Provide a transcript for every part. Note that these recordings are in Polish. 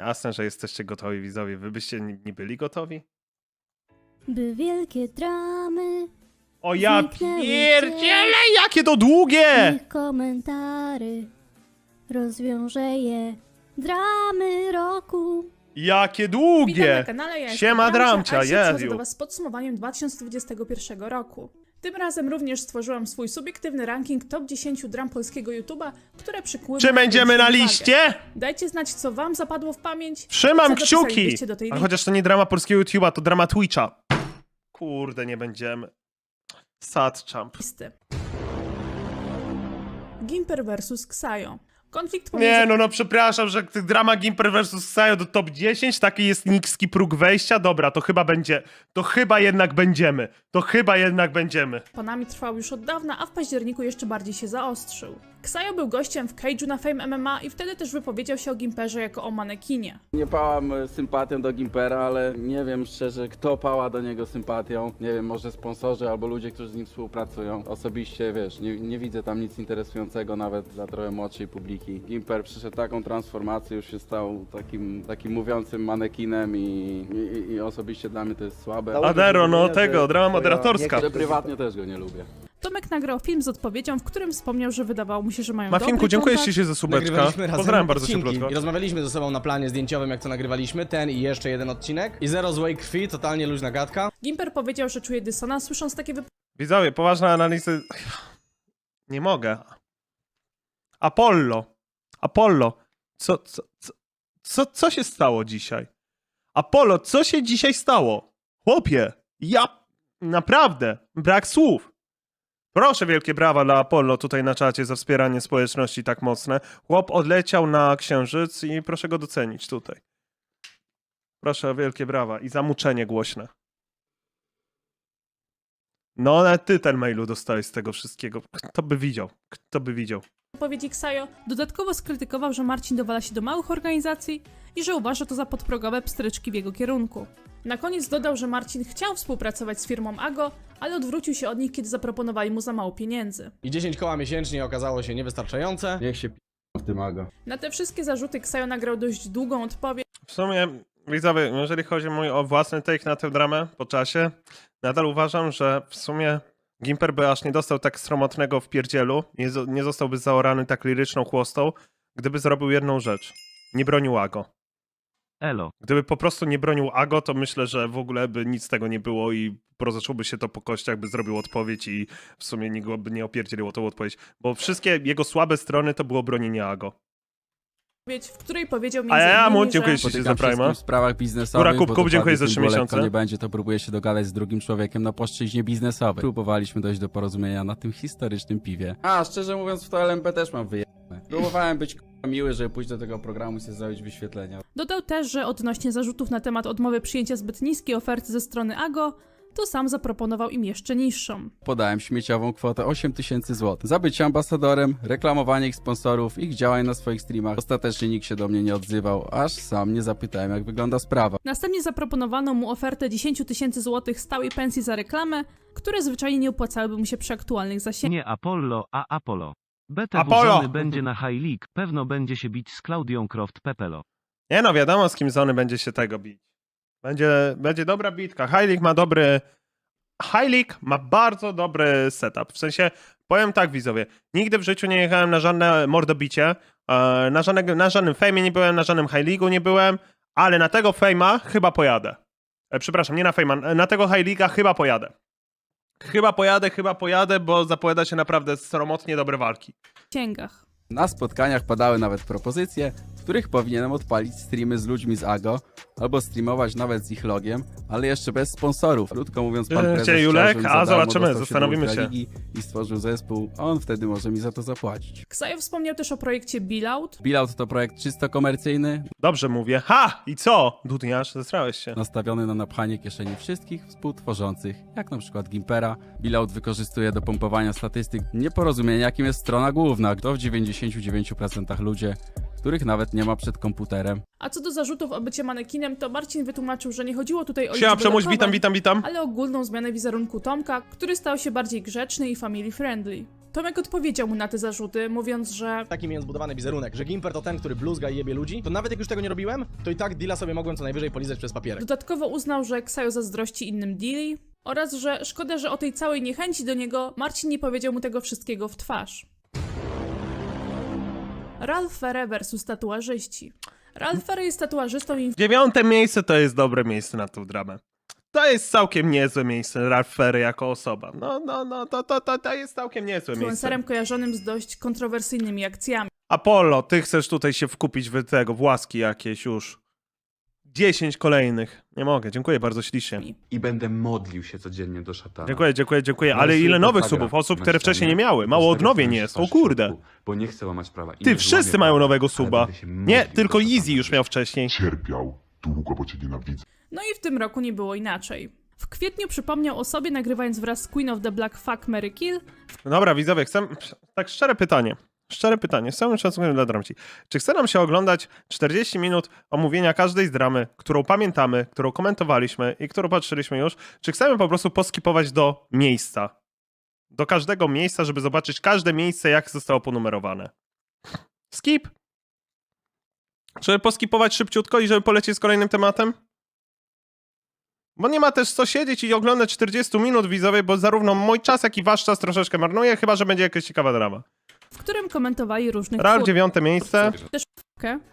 Jasne, że jesteście gotowi, widzowie. Wy byście nie byli gotowi? By wielkie dramy, O ja Zniknęły pierdzielę, jakie to długie! ich komentary rozwiąże je dramy roku. Jakie Witam długie! na kanale, ja Siema, jestem Dramcia, Jezu. do Was z podsumowaniem 2021 roku. Tym razem również stworzyłam swój subiektywny ranking top 10 dram polskiego YouTube'a, które przykuły Czy będziemy na uwagę. liście? Dajcie znać, co Wam zapadło w pamięć. Trzymam co kciuki! do tej A listy. chociaż to nie drama polskiego YouTube'a, to drama Twitcha. Kurde, nie będziemy. Sad Champ. listy. Gimper vs Xayo. Konflikt pomiędzy Nie, no, no, przepraszam, że drama Gimper vs. Sayo do top 10, taki jest niski próg wejścia. Dobra, to chyba będzie, to chyba jednak będziemy. To chyba jednak będziemy. panami trwał już od dawna, a w październiku jeszcze bardziej się zaostrzył. Xayo był gościem w Cage'u na Fame MMA i wtedy też wypowiedział się o Gimperze jako o manekinie. Nie pałam e, sympatią do Gimpera, ale nie wiem szczerze, kto pała do niego sympatią. Nie wiem, może sponsorzy albo ludzie, którzy z nim współpracują. Osobiście, wiesz, nie, nie widzę tam nic interesującego nawet dla trochę młodszej publiki. Gimper przeszedł taką transformację, już się stał takim, takim mówiącym manekinem i, i, i osobiście dla mnie to jest słabe. Adero, no tego, drama moderatorska. Że prywatnie też go nie lubię. Tomek nagrał film z odpowiedzią, w którym wspomniał, że wydawało mu się, że mają Mafinku, dobry dziękuję kontakt. ci się za subeczka. Nagrywaliśmy razem Pozdrawiam bardzo odcinki cieplutko. I rozmawialiśmy ze sobą na planie zdjęciowym, jak to nagrywaliśmy, ten i jeszcze jeden odcinek. I zero złej krwi, totalnie luźna gadka. Gimper powiedział, że czuje dysonans słysząc takie Widzowie, poważne analizy. Nie mogę. Apollo. Apollo. Co, co, co, co, co się stało dzisiaj? Apollo, co się dzisiaj stało? Chłopie, ja naprawdę brak słów. Proszę wielkie brawa dla Apollo tutaj na czacie za wspieranie społeczności tak mocne. Chłop odleciał na księżyc i proszę go docenić tutaj. Proszę o wielkie brawa i zamuczenie głośne. No, ale ty ten mailu dostałeś z tego wszystkiego. Kto by widział? Kto by widział? wypowiedzi Xayo. Dodatkowo skrytykował, że Marcin dowala się do małych organizacji i że uważa to za podprogowe pstryczki w jego kierunku. Na koniec dodał, że Marcin chciał współpracować z firmą Ago, ale odwrócił się od nich, kiedy zaproponowali mu za mało pieniędzy. I 10 koła miesięcznie okazało się niewystarczające. Niech się p- w tym ago. Na te wszystkie zarzuty Xayo nagrał dość długą odpowiedź, W sumie, widzowie, jeżeli chodzi mój o własny take na tę dramę po czasie, nadal uważam, że w sumie Gimper by aż nie dostał tak sromotnego w pierdzielu, nie, nie zostałby zaorany tak liryczną chłostą, gdyby zrobił jedną rzecz. Nie bronił Ago. Elo. Gdyby po prostu nie bronił Ago, to myślę, że w ogóle by nic z tego nie było i rozeszłoby się to po kościach, by zrobił odpowiedź i w sumie nikt by nie opierdzieliło tą odpowiedź. Bo wszystkie jego słabe strony to było bronienie Ago. W której powiedział A między ja mu dziękuję że... ci za Prima. w sprawach biznesowych, Góra bo Kup, dziękuję za w tym trzy było miesiące. lekko nie będzie, to próbuję się dogadać z drugim człowiekiem na płaszczyźnie biznesowej. Próbowaliśmy dojść do porozumienia na tym historycznym piwie. A, szczerze mówiąc, w to LMP też mam wyjebane. Próbowałem być miły, żeby pójść do tego programu i sobie zrobić wyświetlenia. Dodał też, że odnośnie zarzutów na temat odmowy przyjęcia zbyt niskiej oferty ze strony Ago, to sam zaproponował im jeszcze niższą. Podałem śmieciową kwotę 8 tysięcy złotych. Za bycie ambasadorem, reklamowanie ich sponsorów, ich działań na swoich streamach. Ostatecznie nikt się do mnie nie odzywał, aż sam nie zapytałem, jak wygląda sprawa. Następnie zaproponowano mu ofertę 10 tysięcy złotych stałej pensji za reklamę, które zwyczajnie nie opłacałyby mu się przy aktualnych zasięgach. Nie Apollo, a Apollo. BTW Apollo! będzie na High League. Pewno będzie się bić z Claudią Croft Pepelo. Nie no, wiadomo z kim Zony będzie się tego bić. Będzie, będzie dobra bitka. High League ma dobry... High League ma bardzo dobry setup. W sensie, powiem tak widzowie, nigdy w życiu nie jechałem na żadne mordobicie, e, na, żadnego, na żadnym fejmie nie byłem, na żadnym High League'u nie byłem, ale na tego fejma chyba pojadę. E, przepraszam, nie na fejma, na tego High League'a chyba pojadę. Chyba pojadę, chyba pojadę, bo zapowiada się naprawdę sromotnie dobre walki. zasięgach. Na spotkaniach padały nawet propozycje, w których powinienem odpalić streamy z ludźmi z AGO, albo streamować nawet z ich logiem, ale jeszcze bez sponsorów. Krótko mówiąc, pan Eee, prezes chciał, Julek? żebym A, za darmo zobaczymy, zastanowimy się. Ultraligi I stworzył zespół, a on wtedy może mi za to zapłacić. Ksajo wspomniał też o projekcie Billout, Billout to projekt czysto komercyjny, Dobrze mówię. Ha! I co? Dudniarz, zestrałeś się. nastawiony na napchanie kieszeni wszystkich współtworzących, jak na przykład Gimpera. Billout wykorzystuje do pompowania statystyk nieporozumienia, jakim jest strona główna, to w 99% ludzie, których nawet nie ma przed komputerem. a co do zarzutów o bycie manekinem, to Marcin wytłumaczył, że nie chodziło tutaj o Siema, Przemuś, witam, witam, witam. ale ogólną zmianę wizerunku Tomka, który stał się bardziej grzeczny i family friendly. Tomek odpowiedział mu na te zarzuty, mówiąc, że Taki miałem zbudowany wizerunek, że Gimper to ten, który bluzga i jebie ludzi, to nawet jak już tego nie robiłem, to i tak deala sobie mogłem co najwyżej polizać przez papierek. dodatkowo uznał, że Ksajo zazdrości innym deali oraz, że szkoda, że o tej całej niechęci do niego Marcin nie powiedział mu tego wszystkiego w twarz. Ralph Fere versus tatuażyści. Ralph Fere jest tatuażystą i Dziewiąte miejsce to jest dobre miejsce na tą dramę. To jest całkiem niezłe miejsce, Ralph Ferry jako osoba. No, no, no, to, to, to, to jest całkiem niezłe miejsce. kojarzonym z dość kontrowersyjnymi akcjami. Apollo, ty chcesz tutaj się wkupić w tego, w łaski jakieś już. Dziesięć kolejnych. Nie mogę, dziękuję bardzo ślicznie. i będę modlił się codziennie do szatana. Dziękuję, dziękuję, dziękuję. Ale ile nowych subów? Osób, które wcześniej nie miały. Mało odnowień jest. O kurde. Bo nie chcę łamać prawa. Ty, wszyscy mają nowego suba. Nie, tylko. Easy już miał wcześniej. cierpiał długo, bo cię nienawidzę. No i w tym roku nie było inaczej. W kwietniu przypomniał o sobie, nagrywając wraz z Queen of the Black Fuck Mary Kill, Dobra, widzowie, chcę. Tak, szczere pytanie. Szczere pytanie, z całym szacunkiem dla dramci. Czy chce nam się oglądać 40 minut omówienia każdej z dramy, którą pamiętamy, którą komentowaliśmy i którą patrzyliśmy już? Czy chcemy po prostu poskipować do miejsca? Do każdego miejsca, żeby zobaczyć każde miejsce, jak zostało ponumerowane. Skip? Żeby poskipować szybciutko i żeby polecieć z kolejnym tematem? Bo nie ma też co siedzieć i oglądać 40 minut widzowie, bo zarówno mój czas, jak i wasz czas troszeczkę marnuje, chyba że będzie jakaś ciekawa drama. W którym komentowali różnych Ralf twórców. dziewiąte miejsce.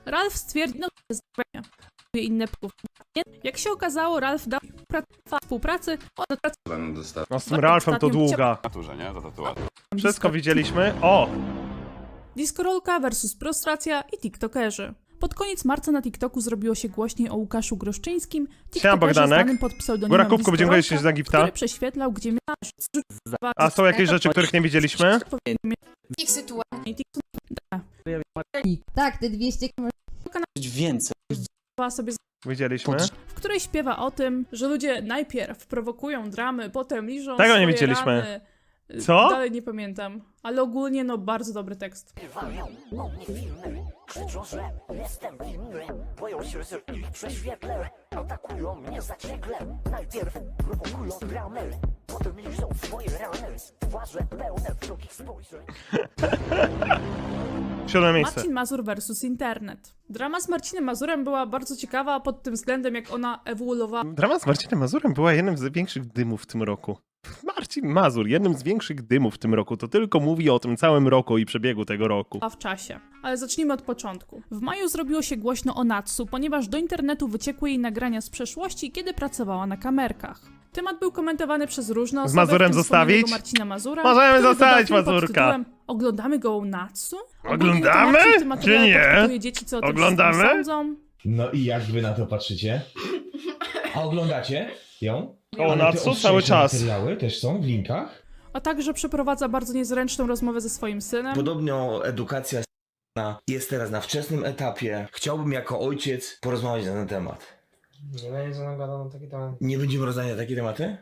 Ralph stwierdził, no to jest inne. Jak się okazało, Ralph dał pra- współpracy od No z tym Ralfem to długa. Wszystko widzieliśmy. O! Discorolka versus prostracja i tiktokerzy. Pod koniec marca na TikToku zrobiło się głośniej o Łukaszu Groszczyńskim, tiktokerze Bogdanek. znanym pod pseudonimem Góra kubków, dziękuję Discorolka, ci za gifta. który prześwietlał, gdzie miałeś... A są jakieś rzeczy, których nie widzieliśmy? Tak, te 200 Więcej. sobie Widzieliśmy. w której śpiewa o tym, że ludzie najpierw prowokują dramy, potem liżą Tego nie swoje widzieliśmy. Rany. Co? Dalej nie pamiętam, ale ogólnie no bardzo dobry tekst. Siódme miejsce. Marcin Mazur versus internet. Drama z Marcinem Mazurem była bardzo ciekawa pod tym względem, jak ona ewoluowała Drama z Marcinem Mazurem była jednym z większych dymów w tym roku. Marcin Mazur, jednym z większych dymów w tym roku. To tylko mówi o tym całym roku i przebiegu tego roku. w czasie. Ale zacznijmy od początku. W maju zrobiło się głośno o Natsu, ponieważ do internetu wyciekły jej nagrania z przeszłości, kiedy pracowała na kamerkach. Temat był komentowany przez różne osoby. Mazurem w tym zostawić? Marcina Mazura. Możemy zostawić Mazurka. tytułem Oglądamy go o Natsu? Oglądamy? Czy nie? dzieci, co Oglądamy? No i jak wy na to patrzycie? A oglądacie ją? O, na co cały czas? materiały też są w linkach? A także przeprowadza bardzo niezręczną rozmowę ze swoim synem. Podobno edukacja jest teraz na wczesnym etapie. Chciałbym jako ojciec porozmawiać na ten temat. Nie będzie ze mną gadał na taki temat. Nie będziemy rozmawiać na takie tematy?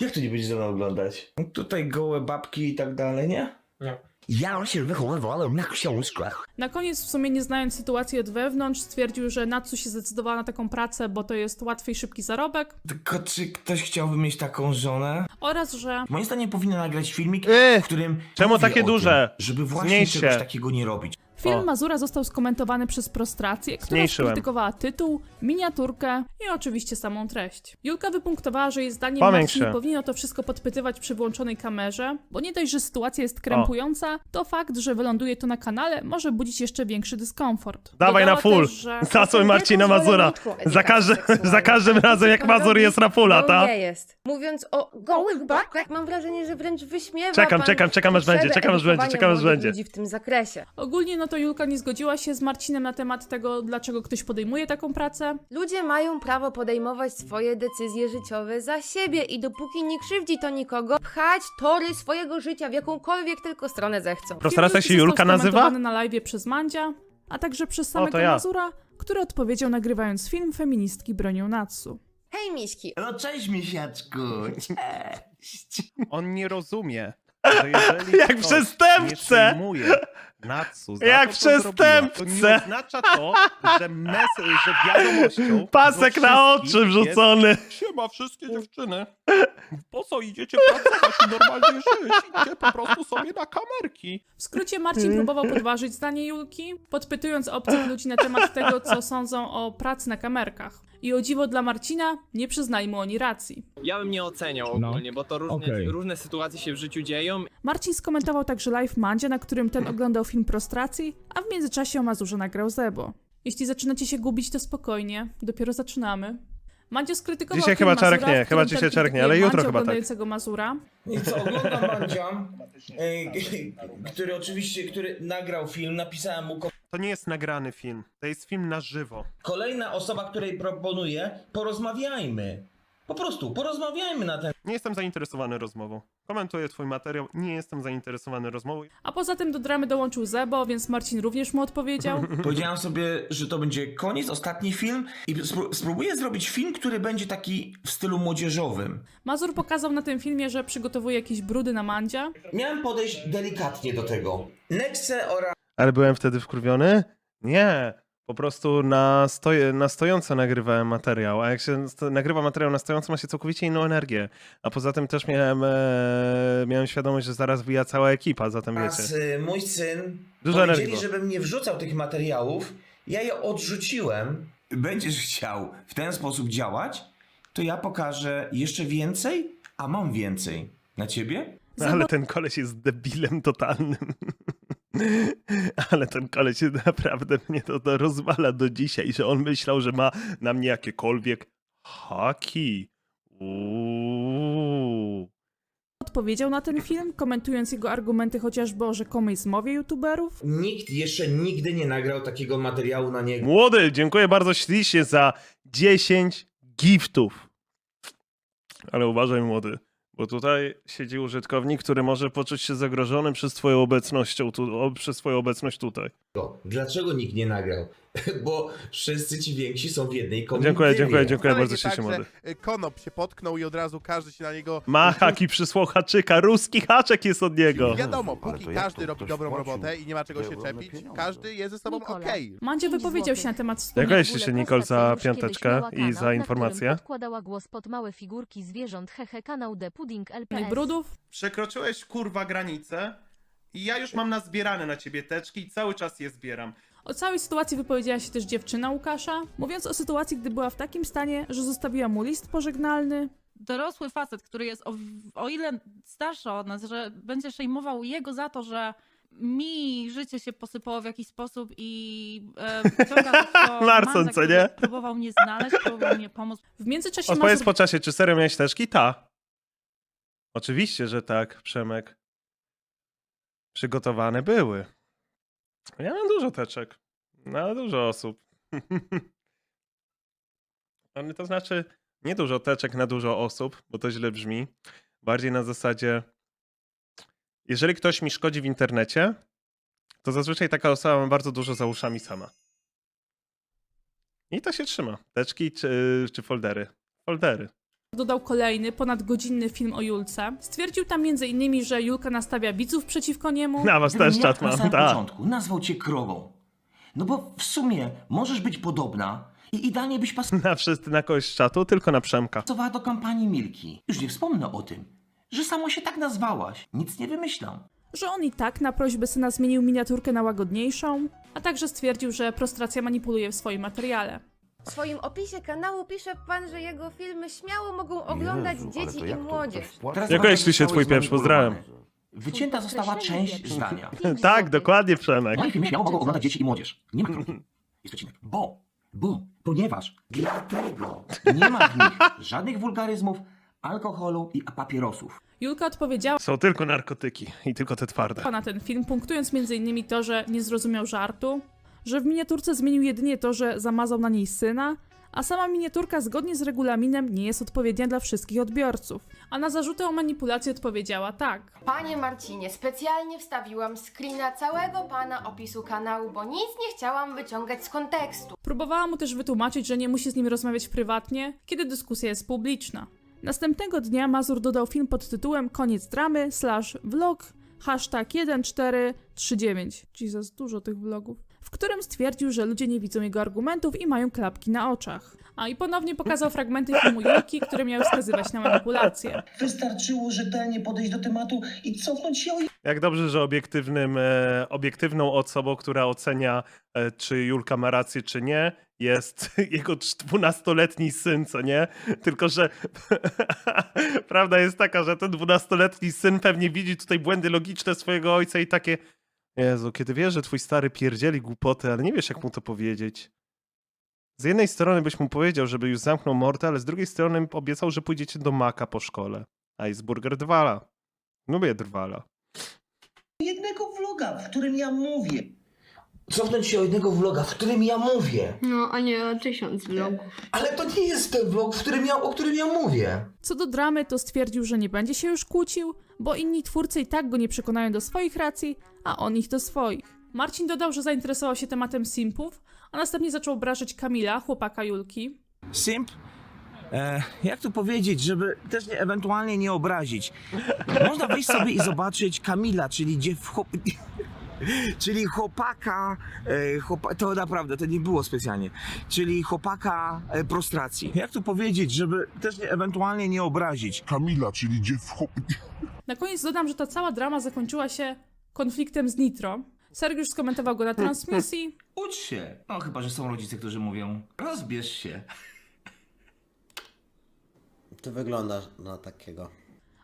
Jak to nie będziesz ze mną oglądać? No tutaj gołe babki i tak dalej, nie? Nie. Ja się wychowywałem na książkach. Na koniec, w sumie nie znając sytuacji od wewnątrz, stwierdził, że Natsu się zdecydowała na taką pracę, bo to jest łatwy i szybki zarobek Tylko czy ktoś chciałby mieć taką żonę? oraz, że Moim zdaniem powinien nagrać filmik, Yy, w którym czemu mówi takie o duże? Tym, żeby właśnie Zmniejsz czegoś takiego nie robić. Film O. Mazura został skomentowany przez Prostrację, która skrytykowała tytuł, miniaturkę i oczywiście samą treść. Julka wypunktowała, że jej zdaniem. Marcin nie powinno to wszystko podpytywać przy włączonej kamerze, bo nie dość, że sytuacja jest krępująca, to fakt, że wyląduje to na kanale może budzić jeszcze większy dyskomfort. Dawaj Dodała na full. Zasłoń Marcina Mazura. Za, każdy, za każdym razem jak Mazur jest na fulla, ta? Nie jest. Mówiąc o gołych babkach, mam wrażenie, że wręcz wyśmiewa Czekam, czekam, czekam, aż będzie, czekam, aż będzie, czekam, aż będzie. w tym zakresie. Ogólnie no to Julka nie zgodziła się z Marcinem na temat tego, dlaczego ktoś podejmuje taką pracę. Ludzie mają prawo podejmować swoje decyzje życiowe za siebie i dopóki nie krzywdzi to nikogo, pchać tory swojego życia w jakąkolwiek tylko stronę zechcą. Film się Julka nazywa? skomentowany na live przez Mandzia, a także przez samego ja. Mazura, który odpowiedział nagrywając film Feministki bronią Natsu. Hej miśki, No cześć misiaczku. On nie rozumie. że jeżeli Jak ktoś przestępcę! nie przyjmuje Natsu Jak zrobiła, To przestępcę! nie oznacza to, że, mes, że wiadomością Pasek na oczy wrzucony. Jest, Siema wszystkie dziewczyny. Po co idziecie pracować i normalnie żyć? Idźcie po prostu sobie na kamerki. W skrócie Marcin próbował podważyć zdanie Julki, podpytując obcych ludzi na temat tego, co sądzą o pracy na kamerkach. I o dziwo dla Marcina, nie przyznali mu oni racji. Ja bym nie oceniał ogólnie, bo to różne, okej. różne sytuacje się w życiu dzieją Marcin skomentował także live Mandzie, na którym ten oglądał film Prostracji, a w międzyczasie o Mazurze nagrał Zebo. Jeśli zaczynacie się gubić, to spokojnie, dopiero zaczynamy. Mandzio skrytykował Dzisiaj film chyba Czarek Mazura, nie, w chyba dzisiaj ten Czarek nie, krytykuje ale jutro chyba tak. oglądającego Mazura. I co, oglądam Mandzia, e, który oczywiście, który nagrał film, napisałem mu ko- To nie jest nagrany film, to jest film na żywo. Kolejna osoba, której proponuję, porozmawiajmy. Po prostu, porozmawiajmy na ten Nie jestem zainteresowany rozmową. Komentuję twój materiał, nie jestem zainteresowany rozmową. A poza tym do dramy dołączył Zebo, więc Marcin również mu odpowiedział. Powiedziałem sobie, że to będzie koniec, ostatni film i spró- spróbuję zrobić film, który będzie taki w stylu młodzieżowym. Mazur pokazał na tym filmie, że przygotowuje jakieś brudy na Mandzia. Miałem podejść delikatnie do tego. Nexe oraz Ale byłem wtedy wkurwiony? Nie. Po prostu na, stoje, na stojąco nagrywałem materiał, a jak się nagrywa materiał na stojąco, ma się całkowicie inną energię. A poza tym też miałem, e, miałem świadomość, że zaraz wyja cała ekipa, zatem wiecie. y, mój syn Dużo powiedzieli, energii. żebym nie wrzucał tych materiałów. Ja je odrzuciłem. Będziesz chciał w ten sposób działać, to ja pokażę jeszcze więcej, a mam więcej. Na ciebie? No, ale ten koleś jest debilem totalnym. Ale ten koleś naprawdę mnie to, to rozwala do dzisiaj, że on myślał, że ma na mnie jakiekolwiek haki. Uuu. Odpowiedział na ten film, komentując jego argumenty chociażby o rzekomej zmowie youtuberów. Nikt jeszcze nigdy nie nagrał takiego materiału na niego. Młody, dziękuję bardzo ślicznie za 10 giftów. Ale uważaj, młody, bo tutaj siedzi użytkownik, który może poczuć się zagrożony przez twoją obecnością, tu, przez twoją obecność tutaj. Dlaczego nikt nie nagrał? Bo wszyscy ci więksi są w jednej komitywie. Dziękuję, dziękuję, dziękuję bardzo ślicznie, tak, młody. że y, Konop się potknął i od razu każdy się na niego... Ma haki przysłał haczyka, ruski haczek jest od niego. Wiadomo, póki każdy robi dobrą robotę i nie ma czego się czepić, każdy jest ze sobą okej. Mandzio wypowiedział się na temat wspólnego Dziękuję ślicznie, Nicole, za piąteczkę i za informację. Podkładała głos pod małe figurki zwierząt hehe kanał The Pudding LPS. brudów. Przekroczyłeś kurwa granicę i ja już mam nazbierane na ciebie teczki i cały czas je zbieram. O całej sytuacji wypowiedziała się też dziewczyna Łukasza, mówiąc o sytuacji, gdy była w takim stanie, że zostawiła mu list pożegnalny. dorosły facet, który jest o, o ile starszy od nas, że będzie szejmował jego za to, że mi życie się posypało w jakiś sposób i e, ciąga to Larson, co nie? próbował mnie znaleźć, próbował mnie pomóc. W międzyczasie Odpowiedz Mazur... po czasie, czy serio miałeś teczki? Ta. Oczywiście, że tak, Przemek. Przygotowane były. Ja mam dużo teczek. Na dużo osób. Ale to znaczy, nie dużo teczek na dużo osób, bo to źle brzmi. Bardziej na zasadzie, jeżeli ktoś mi szkodzi w internecie, to zazwyczaj taka osoba ma bardzo dużo za uszami sama. I to się trzyma. Teczki czy, czy foldery? Foldery. Dodał kolejny, ponadgodzinny film o Julce. Stwierdził tam m.in., że Julka nastawia widzów przeciwko niemu. Na was też czat na samym tak. początku nazwał cię krową. No bo w sumie możesz być podobna i idealnie byś Na wszyscy na kogoś z czatu, tylko na Przemka. pasowała do kampanii Milki. Już nie wspomnę o tym, że samo się tak nazwałaś. Nic nie wymyślam. Że on i tak na prośbę syna zmienił miniaturkę na łagodniejszą, a także stwierdził, że prostracja manipuluje w swoim materiale. W swoim opisie kanału pisze pan, że jego filmy śmiało mogą oglądać dzieci i młodzież. Teraz Jak uwaga, jeśli się twój pieprz, pozdrawiam. Wycięta została część zdania. tak, dokładnie Przemek. Moje filmy śmiało mogą oglądać dzieci i młodzież. Nie ma kropki. Jest przecinek. Bo, bo, ponieważ, dlatego nie ma w nich żadnych wulgaryzmów, alkoholu i papierosów. Julka odpowiedziała Są tylko narkotyki i tylko te twarde. na ten film, punktując m.in. to, że nie zrozumiał żartu, że w miniaturce zmienił jedynie to, że zamazał na niej syna, a sama miniaturka zgodnie z regulaminem nie jest odpowiednia dla wszystkich odbiorców. A na zarzuty o manipulację odpowiedziała tak. Panie Marcinie, specjalnie wstawiłam screena całego pana opisu kanału, bo nic nie chciałam wyciągać z kontekstu. Próbowała mu też wytłumaczyć, że nie musi z nim rozmawiać prywatnie, kiedy dyskusja jest publiczna. Następnego dnia Mazur dodał film pod tytułem Koniec dramy slash vlog hashtag 1439. Jesus, dużo tych vlogów. W którym stwierdził, że ludzie nie widzą jego argumentów i mają klapki na oczach. A i ponownie pokazał fragmenty filmu Julki, które miały wskazywać na manipulację. Wystarczyło rzetelnie podejść do tematu i cofnąć się o Jak dobrze, że obiektywnym, e, obiektywną osobą, która ocenia, e, czy Julka ma rację, czy nie, jest jego 12-letni syn, co nie? Tylko, że prawda jest taka, że ten 12-letni syn pewnie widzi tutaj błędy logiczne swojego ojca i takie Jezu, kiedy wiesz, że twój stary pierdzieli głupoty, ale nie wiesz, jak mu to powiedzieć. Z jednej strony byś mu powiedział, żeby już zamknął mordę, ale z drugiej strony obiecał, że pójdziecie do Maka po szkole. Iceburger Drwala. Lubię Drwala. jednego vloga, w którym ja mówię. Cofnąć się o jednego vloga, w którym ja mówię. No, a nie o tysiąc vlogów. Ale to nie jest ten vlog, w którym ja, o którym ja mówię. Co do dramy, to stwierdził, że nie będzie się już kłócił, bo inni twórcy i tak go nie przekonają do swoich racji, a on ich do swoich. Marcin dodał, że zainteresował się tematem simpów, a następnie zaczął obrażać Kamila, chłopaka Julki. Simp? E, jak to powiedzieć, żeby też nie, ewentualnie nie obrazić? Można wejść sobie i zobaczyć Kamila, czyli dziew... Chłop... Czyli chłopaka, e, chłopa... to naprawdę, to nie było specjalnie, czyli chłopaka e, prostracji. Jak to powiedzieć, żeby też nie, ewentualnie nie obrazić? Kamila, czyli dziew... chłop- Na koniec dodam, że ta cała drama zakończyła się konfliktem z Nitro. Sergiusz skomentował go na transmisji, Ucz się. No chyba, że są rodzice, którzy mówią, rozbierz się. To wygląda na takiego.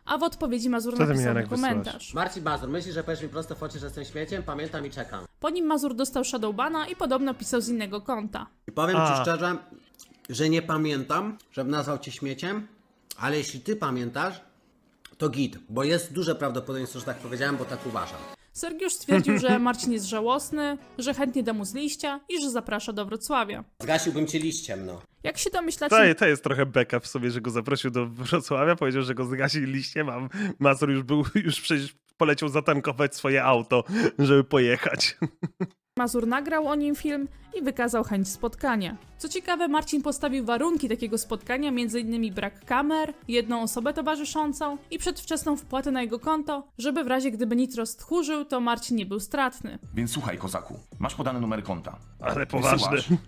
A w odpowiedzi Mazur Co ty mi, napisał Janek, komentarz. Marcin Bazur, myślisz, że powiesz mi prosto w oczy, że jestem śmieciem? Pamiętam i czekam. Po nim Mazur dostał Shadowbana i podobno pisał z innego konta. I powiem A. ci szczerze, że nie pamiętam, żebym nazwał cię śmieciem, ale jeśli ty pamiętasz, to git, bo jest duże prawdopodobieństwo, że tak powiedziałem, bo tak uważam. Sergiusz stwierdził, że Marcin jest żałosny, że chętnie da mu z liścia i że zaprasza do Wrocławia. Zgasiłbym cię liściem, no. Jak się domyślacie, To, to jest trochę beka w sobie, że go zaprosił do Wrocławia, powiedział, że go zgasi liście, mam Mazur już był, już przecież poleciał zatankować swoje auto, żeby pojechać. Mazur nagrał o nim film i wykazał chęć spotkania. Co ciekawe, Marcin postawił warunki takiego spotkania, m.in. brak kamer, jedną osobę towarzyszącą i przedwczesną wpłatę na jego konto, żeby w razie gdyby Nitro stchórzył, to Marcin nie był stratny. Więc słuchaj, kozaku, masz podany numer konta. Ale poważny. Wysyłasz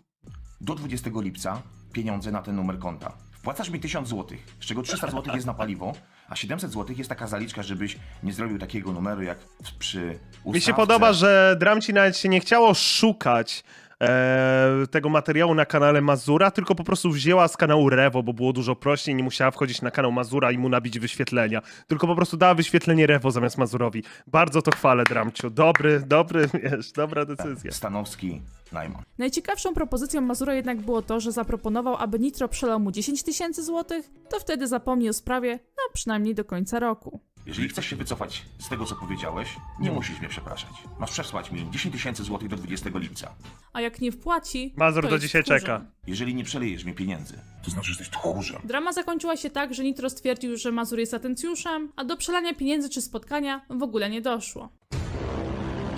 Do 20 lipca pieniądze na ten numer konta. Wpłacasz mi 1000 zł, z czego 300 zł jest na paliwo, a 700 zł jest taka zaliczka, żebyś nie zrobił takiego numeru jak przy Mi się ustawce. podoba, że Dramci nawet się nie chciało szukać e, tego materiału na kanale Mazura, tylko po prostu wzięła z kanału Rewo, bo było dużo prościej, nie musiała wchodzić na kanał Mazura i mu nabić wyświetlenia. Tylko po prostu dała wyświetlenie Rewo zamiast Mazurowi. Bardzo to chwalę, Dramciu. Dobry, dobry, wiesz, dobra decyzja. Stanowski, Najman. Najciekawszą propozycją Mazura jednak było to, że zaproponował, aby Nitro przelał mu 10 tysięcy złotych, to wtedy zapomni o sprawie, no przynajmniej do końca roku. Jeżeli chcesz się wycofać z tego, co powiedziałeś, nie musisz mnie przepraszać. Masz przesłać mi 10 tysięcy złotych do 20 lipca. A jak nie wpłaci, Mazur to do jest dzisiaj tchórzem. czeka. Jeżeli nie przelejesz mi pieniędzy, To znaczy, że jesteś tchórzem. Drama zakończyła się tak, że Nitro stwierdził, że Mazur jest atencjuszem, a do przelania pieniędzy czy spotkania w ogóle nie doszło.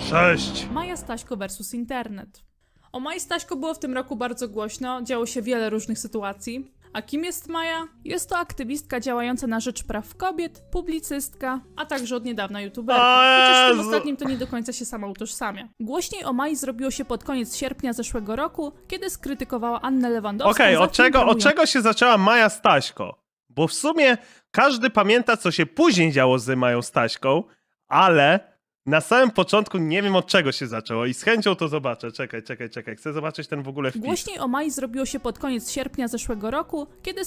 Cześć! Maja Staśko versus internet. O Maji Staśko było w tym roku bardzo głośno, działo się wiele różnych sytuacji. A kim jest Maja? Jest to aktywistka działająca na rzecz praw kobiet, publicystka, a także od niedawna youtuberka. Chociaż w tym ostatnim to nie do końca się sama utożsamia. Głośniej o Mai zrobiło się pod koniec sierpnia zeszłego roku, kiedy skrytykowała Annę Lewandowską Okej, za od czego, od czego się zaczęła Maja Staśko? Bo w sumie każdy pamięta, co się później działo z Mają Staśką, ale na samym początku nie wiem, od czego się zaczęło i z chęcią to zobaczę. Czekaj, czekaj, czekaj. Chcę zobaczyć ten w ogóle wpis. Głośniej o Mai zrobiło się pod koniec sierpnia zeszłego roku, kiedy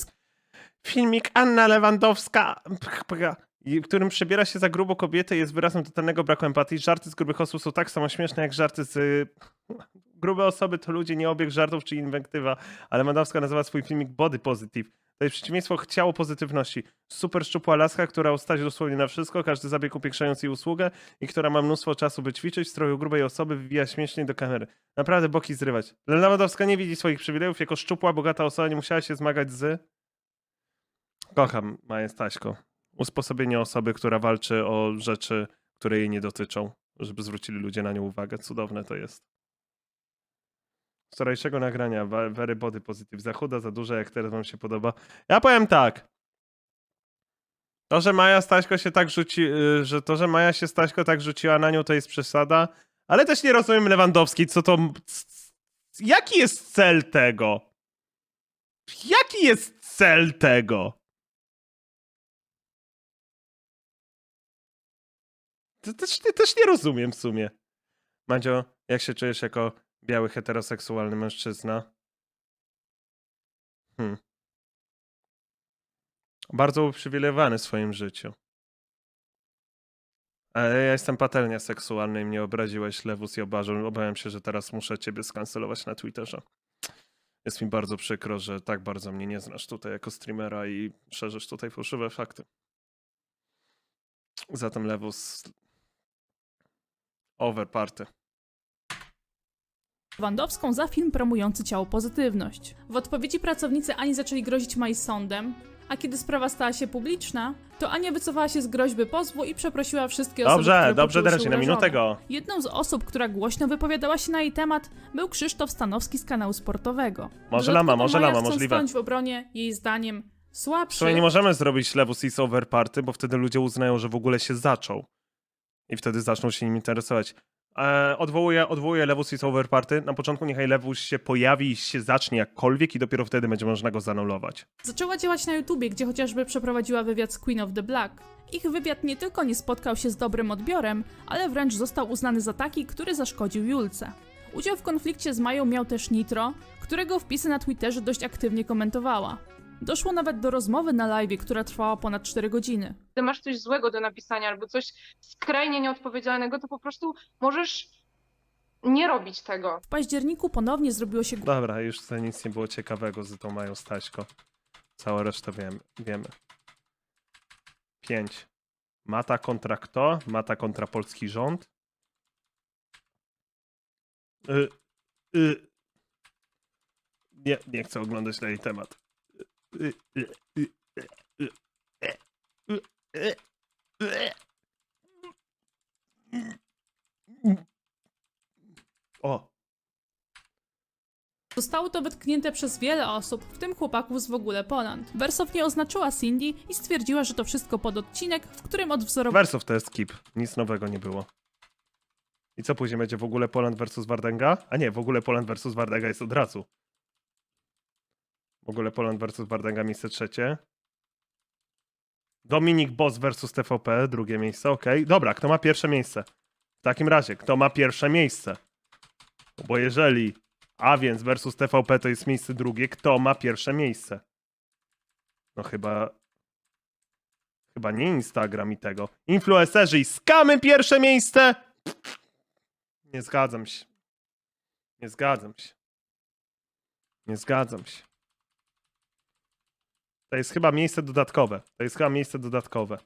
Filmik Anna Lewandowska, w którym przebiera się za grubą kobietę jest wyrazem totalnego braku empatii. Żarty z grubych osób są tak samo śmieszne jak żarty z... Grube osoby to ludzie, nie obieg żartów czy inwektywa, ale Lewandowska nazywa swój filmik Body Positive. To jest przeciwieństwo ciało pozytywności. Super szczupła laska, która ustać dosłownie na wszystko, każdy zabieg upiększając jej usługę i która ma mnóstwo czasu, by ćwiczyć, w stroju grubej osoby wywija śmiesznie do kamery. Naprawdę boki zrywać. Lewandowska nie widzi swoich przywilejów, jako szczupła, bogata osoba nie musiała się zmagać z... Kocham Maję Staśko. Usposobienie osoby, która walczy o rzeczy, które jej nie dotyczą, żeby zwrócili ludzie na nią uwagę. Cudowne to jest. Wczorajszego nagrania, very body positive. Za chuda, za duża, jak teraz wam się podoba. Ja powiem tak. To, że Maja Staśko się tak rzuci, y, że to, że Maja się Staśko tak rzuciła na nią, to jest przesada. Ale też nie rozumiem Lewandowskiej, co to... Jaki jest cel tego? Jaki jest cel tego? Też, też nie rozumiem w sumie. Mandzio, jak się czujesz jako biały heteroseksualny mężczyzna? Hmm. Bardzo uprzywilejowany w swoim życiu. Ale ja jestem patelnia seksualny i mnie obraziłeś, Lewus i Obarzu. Obawiam się, że teraz muszę ciebie skancelować na Twitterze. Jest mi bardzo przykro, że tak bardzo mnie nie znasz tutaj jako streamera i szerzysz tutaj fałszywe fakty. Zatem Lewus... Overparty. Lewandowską za film promujący ciało pozytywność. W odpowiedzi pracownicy Ani zaczęli grozić Mai sądem, a kiedy sprawa stała się publiczna, to Ania wycofała się z groźby pozwu i przeprosiła wszystkie osoby, Dobrze, które dobrze, poczuły się na minutę go. Jedną z osób, która głośno wypowiadała się na jej temat, był Krzysztof Stanowski z kanału sportowego. Może lama, może Maja, lama, możliwe. w obronie, jej zdaniem, słabszy. Słuchaj, nie możemy zrobić Lewus is Overparty, bo wtedy ludzie uznają, że w ogóle się zaczął. I wtedy zaczną się nim interesować. E, odwołuję, odwołuję Lewus is Overparty. Na początku niechaj Lewus się pojawi i się zacznie jakkolwiek i dopiero wtedy będzie można go zanulować. Zaczęła działać na YouTubie, gdzie chociażby przeprowadziła wywiad z Queen of the Black. Ich wywiad nie tylko nie spotkał się z dobrym odbiorem, ale wręcz został uznany za taki, który zaszkodził Julce. Udział w konflikcie z Mają miał też Nitro, którego wpisy na Twitterze dość aktywnie komentowała. Doszło nawet do rozmowy na live, która trwała ponad 4 godziny. Gdy masz coś złego do napisania albo coś skrajnie nieodpowiedzialnego, to po prostu możesz nie robić tego. W październiku ponownie zrobiło się Dobra, już tutaj nic nie było ciekawego z tą Mają Staśko. Całą resztę wiemy. wiemy. 5. Mata kontra kto? Mata kontra polski rząd? Y, y. Nie, nie chcę oglądać na jej temat. O, Zostało to wytknięte przez wiele osób, w tym chłopaków z w ogóle Poland. Wersow nie oznaczyła Cindy i stwierdziła, że to wszystko pod odcinek, w którym odwzorowała Wersów to jest skip. Nic nowego nie było. I co później będzie w ogóle Poland versus Wardenga? A nie, w ogóle Poland versus Wardenga jest od razu. W ogóle Poland versus Wardenga miejsce trzecie. Dominik Boss versus TVP, drugie miejsce, okej. Dobra, kto ma pierwsze miejsce? W takim razie, kto ma pierwsze miejsce? Bo jeżeli A więc versus TVP to jest miejsce drugie, kto ma pierwsze miejsce? No chyba Chyba nie Instagram i tego. Influencerzy i skamy pierwsze miejsce! Nie zgadzam się. Nie zgadzam się. Nie zgadzam się. To jest chyba miejsce dodatkowe. To jest chyba miejsce dodatkowe.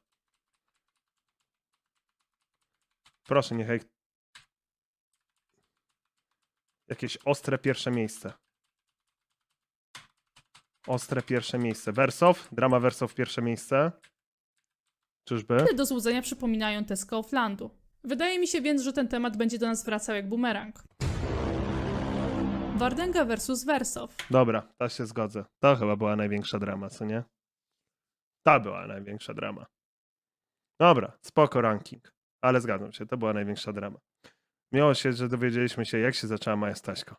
Proszę, niechaj. Jakieś ostre pierwsze miejsce. Ostre pierwsze miejsce. Wersow, drama Wersow pierwsze miejsce. Czyżby? do złudzenia przypominają te z Kauflandu. Wydaje mi się więc, że ten temat będzie do nas wracał jak bumerang. Wardenga versus Wersow. Dobra, ta się zgodzę. To chyba była największa drama, co nie? Ta była największa drama. Dobra, spoko ranking. Ale zgadzam się, to była największa drama. Miło się, że dowiedzieliśmy się, jak się zaczęła Maja Staśko.